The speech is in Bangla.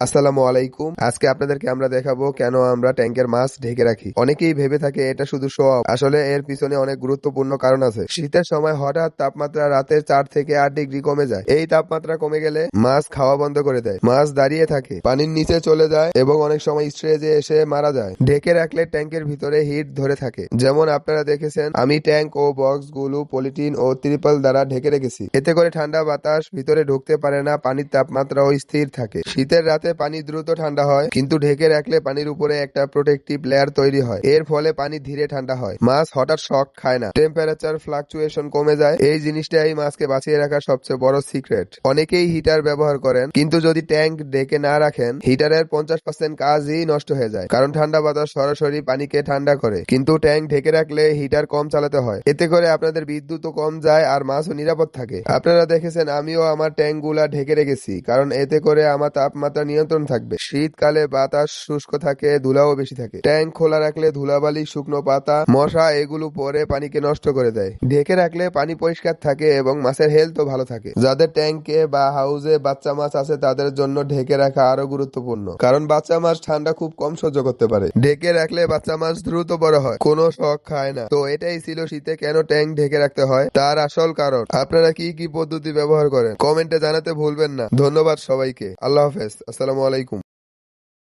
আসসালামু আলাইকুম। আজকে আপনাদেরকে আমরা দেখাবো কেন আমরা ট্যাঙ্কের মাছ ঢেকে রাখি। অনেকেই ভেবে থাকে এটা শুধু আসলে এর পিছনে অনেক গুরুত্বপূর্ণ কারণ আছে। শীতের সময় হঠাৎ তাপমাত্রা রাতের চার থেকে আট ডিগ্রি কমে যায়। এই তাপমাত্রা কমে গেলে মাছ খাওয়া বন্ধ করে দেয়। মাছ দাঁড়িয়ে থাকে, পানির নিচে চলে যায় এবং অনেক সময় স্ট্রেজে এসে মারা যায়। ঢেকে রাখলে ট্যাঙ্কের ভিতরে হিট ধরে থাকে। যেমন আপনারা দেখেছেন, আমি ট্যাঙ্ক ও বক্সগুলো পলিটিন ও ত্রিপল দ্বারা ঢেকে রেখেছি। এতে করে ঠান্ডা বাতাস ভিতরে ঢুকতে পারে না, পানির তাপমাত্রাও স্থির থাকে। শীতের রাতে পানি দ্রুত ঠান্ডা হয়, কিন্তু ঢেকে রাখলে পানির উপরে একটা প্রোটেক্টিভ লেয়ার তৈরি হয়। এর ফলে পানি ধীরে ঠান্ডা হয়। মাছ হঠাৎ শক খায় না। টেম্পারেচার ফ্লাকচুয়েশন কমে যায়। এই জিনিসটাই মাছকে বাঁচিয়ে রাখার সবচেয়ে বড় সিক্রেট অনেকেই হিটার ব্যবহার করেন, কিন্তু যদি ট্যাঙ্ক ঢেকে না রাখেন হিটারের পঞ্চাশ পার্সেন্ট কাজই নষ্ট হয়ে যায়। কারণ ঠান্ডা বাতাস সরাসরি পানিকে ঠান্ডা করে। কিন্তু ট্যাঙ্ক ঢেকে রাখলে হিটার কম চালাতে হয়। এতে করে আপনাদের বিদ্যুৎও কম যায় আর মাছও নিরাপদ থাকে। আপনারা দেখেছেন, আমিও আমার ট্যাঙ্কগুলা ঢেকে রেখেছি। কারণ এতে করে আমার তাপমাত্রা নিয়ন্ত্রণ থাকবে। শীতকালে বাতাস শুষ্ক থাকে, ধুলাও বেশি থাকে। ট্যাঙ্ক খোলা রাখলে ধুলাবালি, শুকনো পাতা, মশা এগুলো পরে পানিকে নষ্ট করে দেয়। ঢেকে রাখলে পানি পরিষ্কার থাকে এবং মাছের হেলথও ভালো থাকে। যাদের ট্যাঙ্কে বা হাউসে বাচ্চা মাছ আছে, তাদের জন্য ঢেকে রাখা আরও গুরুত্বপূর্ণ। কারণ বাচ্চা মাছ ঠান্ডা খুব কম সহ্য করতে পারে। ঢেকে রাখলে বাচ্চা মাছ দ্রুত বড় হয়। কোনো শখ খায় না। তো এটাই ছিল শীতে কেন ট্যাঙ্ক ঢেকে রাখতে হয়, তার আসল কারণ। আপনারা কি কি পদ্ধতি ব্যবহার করেন? কমেন্টে জানাতে ভুলবেন না। ধন্যবাদ সবাইকে। আল্লাহ হাফেজ। আসসালামু আলাইকুম।